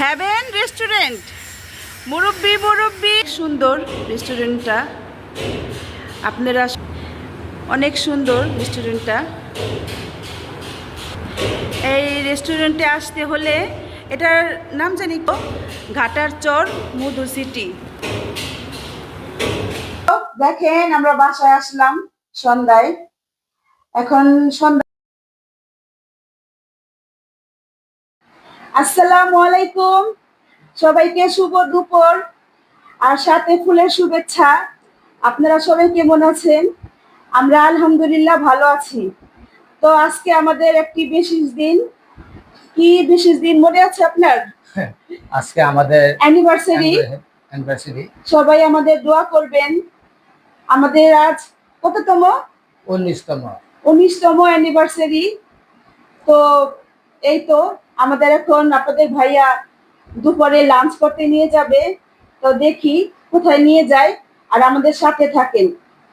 Haven restaurant মুরব্বি মুরব্বি। সুন্দর রেস্টুরেন্টটা আপনারা অনেক সুন্দর রেস্টুরেন্টটা এই রেস্টুরেন্টে আসতে হলে এটার নাম জানি ঘাটার চর মধু সিটি দেখেন, আমরা বাসায় আসলাম সন্ধ্যায়। এখন সন্ধ্যা আসসালামু আলাইকুম। সবাইকে শুভ দুপুর আর সাথে ফুলের শুভেচ্ছা। আপনারা সবাই কেমন আছেন? আমরা আলহামদুলিল্লাহ ভালো আছি। তো আজকে আমাদের একটি বিশেষ দিন। কি বিশেষ দিন মনে আছে আপনার? আজকে আমাদের অ্যানিভার্সারি অ্যানিভার্সারি সবাই আমাদের দোয়া করবেন। আমাদের আজ কততম? উনিশতম। উনিশতম অ্যানিভার্সারি তো এই তো আমাদের এখন আপনাদের ভাইয়া দুপুরে লাঞ্চ করতে নিয়ে যাবে। তো দেখি কোথায় নিয়ে যায় আর আমাদের সাথে থাকেন।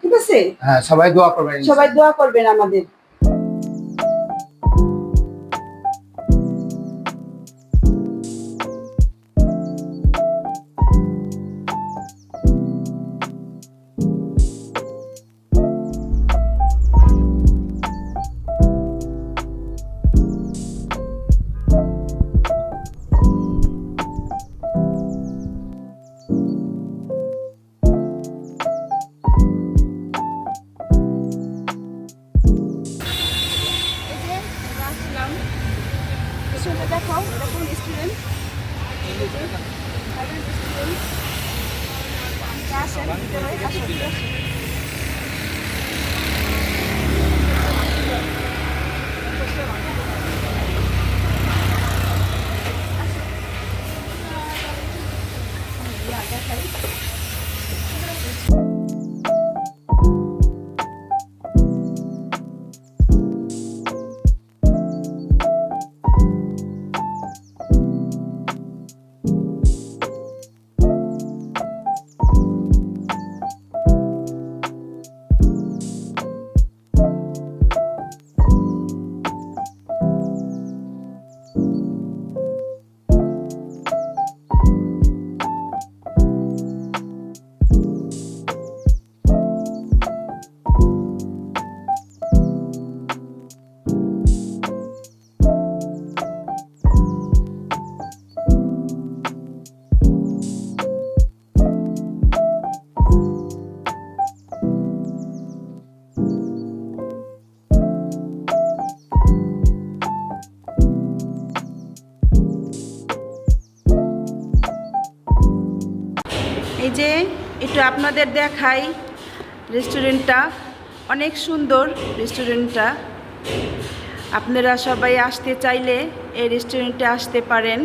ঠিক আছে? হ্যাঁ সবাই দোয়া করবেন সবাই দোয়া করবেন আমাদের। আসেন যে একটু আপনাদের দেখাই রেস্টুরেন্টটা। অনেক সুন্দর রেস্টুরেন্টটা। আপনারা সবাই আসতে চাইলে এই রেস্টুরেন্টে আসতে পারেন।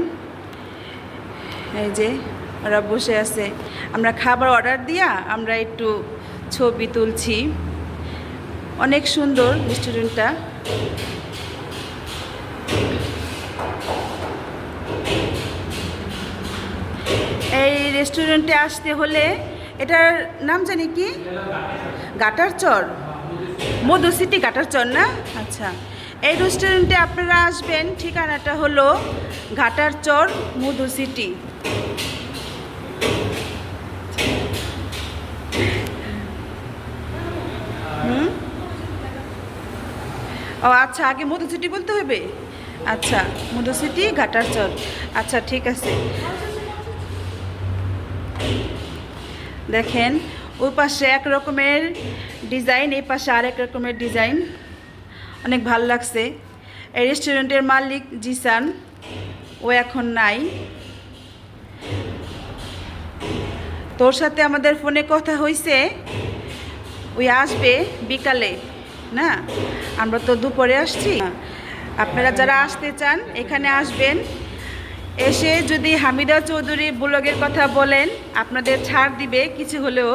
এই যে ওরা বসে আছে। আমরা খাবার অর্ডার দিয়া আমরা একটু ছবি তুলছি। অনেক সুন্দর রেস্টুরেন্টটা এই রেস্টুরেন্টে আসতে হলে এটার নাম জানি কি? গাটার চর মধু সিটি গাটার চর না? আচ্ছা। এই রেস্টুরেন্টে আপনারা আসবেন, ঠিকানাটা হলো ঘাটার চর মধু সিটি। ও আচ্ছা আগে মধু সিটি বলতে হবে? আচ্ছা মধু সিটি ঘাটার চর আচ্ছা ঠিক আছে। দেখেন, ওই পাশে এক রকমের ডিজাইন, এই পাশে আরেক রকমের ডিজাইন। অনেক ভালো লাগছে। এই রেস্টুরেন্টের মালিক জিসান, ও এখন নাই। তোর সাথে আমাদের ফোনে কথা হয়েছে ওই আসবে বিকালে, না? আমরা তো দুপুরে আসছি। আপনারা যারা আসতে চান, এখানে আসবেন। এসে যদি হামিদা চৌধুরী ব্লগের কথা বলেন, আপনাদের ছাড় দিবে কিছু হলেও,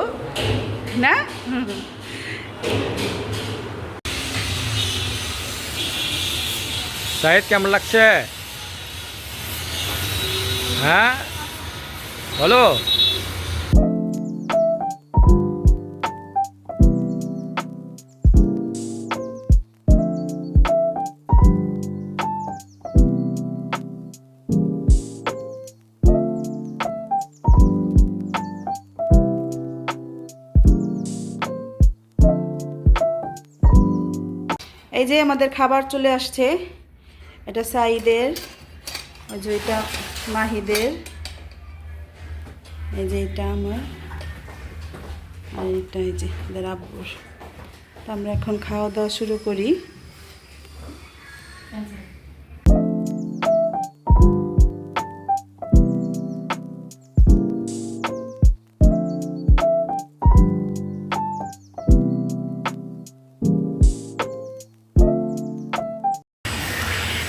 না? সাহেব কেমন লাগছে? হ্যাঁ? বলো। যে আমাদের খাবার চলে আসছে। এটা সাইদের ওই যে এটা মাহিদের, এই যে এটা আমার, আর এটা এই যে এদের আব্বুর। তো আমরা এখন খাওয়া দাওয়া শুরু করি।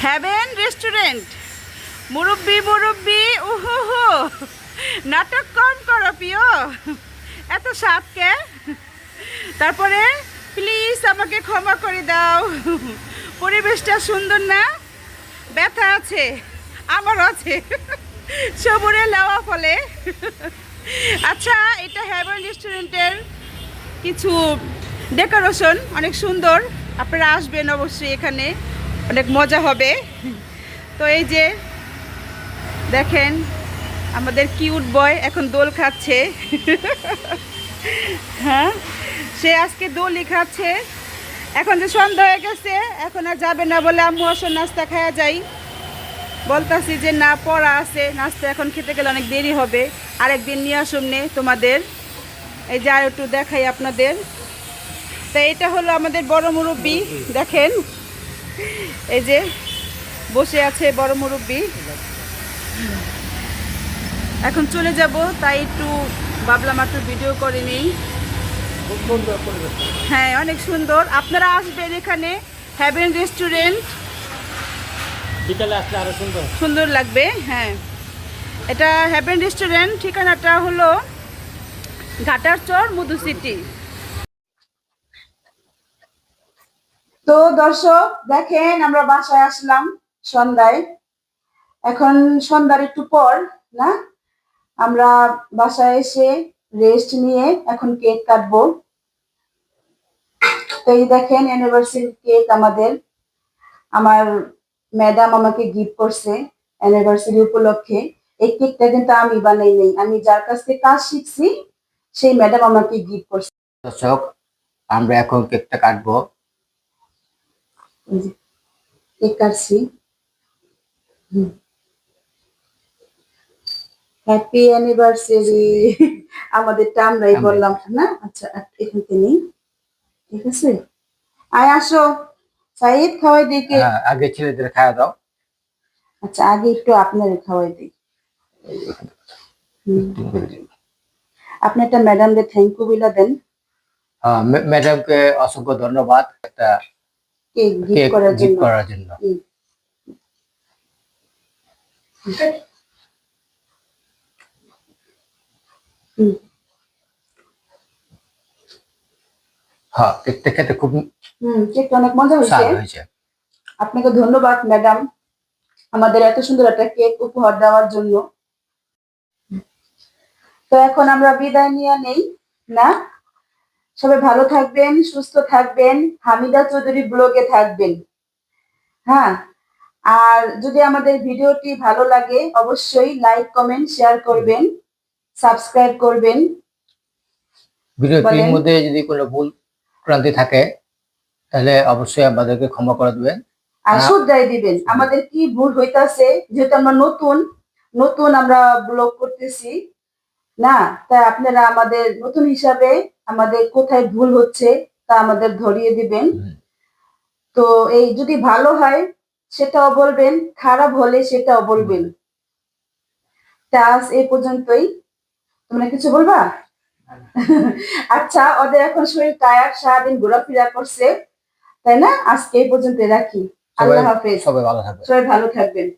হ্যাভেন রেস্টুরেন্ট মুরব্বি মুরব্বি উহু হু নাটক কম করো প্রিয়। এত সাপকে তারপরে প্লিজ আমাকে ক্ষমা করে দাও। পরিবেশটা সুন্দর না? ব্যথা আছে, আমারও আছে। সবুরে লাওয়া ফলে। আচ্ছা এটা হ্যাভেন রেস্টুরেন্টের কিছু ডেকোরেশন অনেক সুন্দর। আপনারা আসবেন অবশ্যই এখানে। অনেক মজা হবে। তো এই যে দেখেন, আমাদের কিউট বয় এখন দোল খাচ্ছে। হ্যাঁ সে আজকে দোলই খাচ্ছে। এখন যে সন্ধ্যা হয়ে গেছে, এখন আর যাবে না বলে আম্মু আসো নাস্তা খাওয়া যাই। বলতাছি যে না, পড়া আছে, নাস্তা এখন খেতে গেলে অনেক দেরি হবে। আরেকদিন নিয়ে আসুন নে তোমাদের। এই যে আর একটু দেখাই আপনাদের। তা এটা হলো আমাদের বড় মুরব্বি, দেখেন। এই যে বসে আছে বড় মুরব্বি। এখন চলে যাব তাই একটু ভাবলাম একটু ভিডিও করে নিই। হ্যাঁ অনেক সুন্দর। আপনারা আসবেন এখানে হ্যাভেন রেস্টুরেন্ট বিকালে আসলে আরও সুন্দর। সুন্দর লাগবে হ্যাঁ। এটা হ্যাভেন রেস্টুরেন্ট ঠিকানাটা হলো ঘাটার চর মধু সিটি। তো দর্শক, দেখেন আমরা বাসায় আসলাম সন্ধ্যায়। এখন সন্ধ্যার একটু পর, না? আমরা বাসায় এসে রেস্ট নিয়ে এখন কেক কাটবো। তো এই দেখেন অ্যানিভার্সারি কেক আমাদের। আমার ম্যাডাম আমাকে গিফট করছে অ্যানিভার্সারি উপলক্ষে। এই কেকটা কিন্তু আমি বানাই নাই। আমি যার কাছ থেকে কাজ শিখছি, সেই ম্যাডাম আমাকে গিফট করছে। দর্শক, আমরা এখন কেকটা কাটবো। এই যে, কেক কাটছি হ্যাপি অ্যানিভার্সারি আমাদেরটা আমরাই। বললাম না? আচ্ছা এখান থেকে নিই? ঠিক আছে? আয় আসো। সাইদ খাওয়াই দিই কেক। হ্যাঁ, আগে ছেলেদের খাওয়া দাও। আচ্ছা আগে একটু আপনারে খাওয়াই দিই হুম। আপনি একটা ম্যাডামকে থ্যাংক ইউ বিলা দেন। হ্যাঁ, ম্যাডামকে অসংখ্য ধন্যবাদ। একটা কেক গিফট করার জন্য? করার। হ্যাঁ কেকটা খেতে খুব হুম কেকটা অনেক মজা হয়েছে। আপনাকে ধন্যবাদ ম্যাডাম আমাদের এত সুন্দর একটা কেক উপহার দেওয়ার জন্য। তো এখন আমরা বিদায় নিয়ে নেই না? সবাই ভালো থাকবেন সুস্থ থাকবেন। হামিদা চৌধুরী ব্লগে থাকবেন। হ্যাঁ আর যদি আমাদের ভিডিওটি ভালো লাগে অবশ্যই লাইক কমেন্ট শেয়ার করবেন সাবস্ক্রাইব করবেন। ভিডিওটির। মধ্যে যদি কোনো ভুল ক্রান্তি থাকে তাহলে অবশ্যই আমাদেরকে ক্ষমা করে দেবেন। আর হ্যাঁ। শুধরাই দিবেন। আমাদের কি ভুল হইতাছে যেহেতু আমরা নতুন নতুন আমরা ব্লগ করতেছি না তাই আপনারা আমাদের নতুন হিসাবে আমাদের কোথায় ভুল হচ্ছে তা আমাদের ধরিয়ে দিবেন। তো এই যদি ভালো হয় সেটাও বলবেন খারাপ হলে সেটাও বলবেন। তা আজ এই পর্যন্তই। তোমরা কিছু বলবা? আচ্ছা ওদের এখন শরীর টায়ার্ড সারাদিন ঘোরাফেরা করছে তাই না? আজকে এই পর্যন্ত রাখি। আল্লাহ হাফেজ। সবাই ভালো থাকবে সবাই ভালো থাকবেন।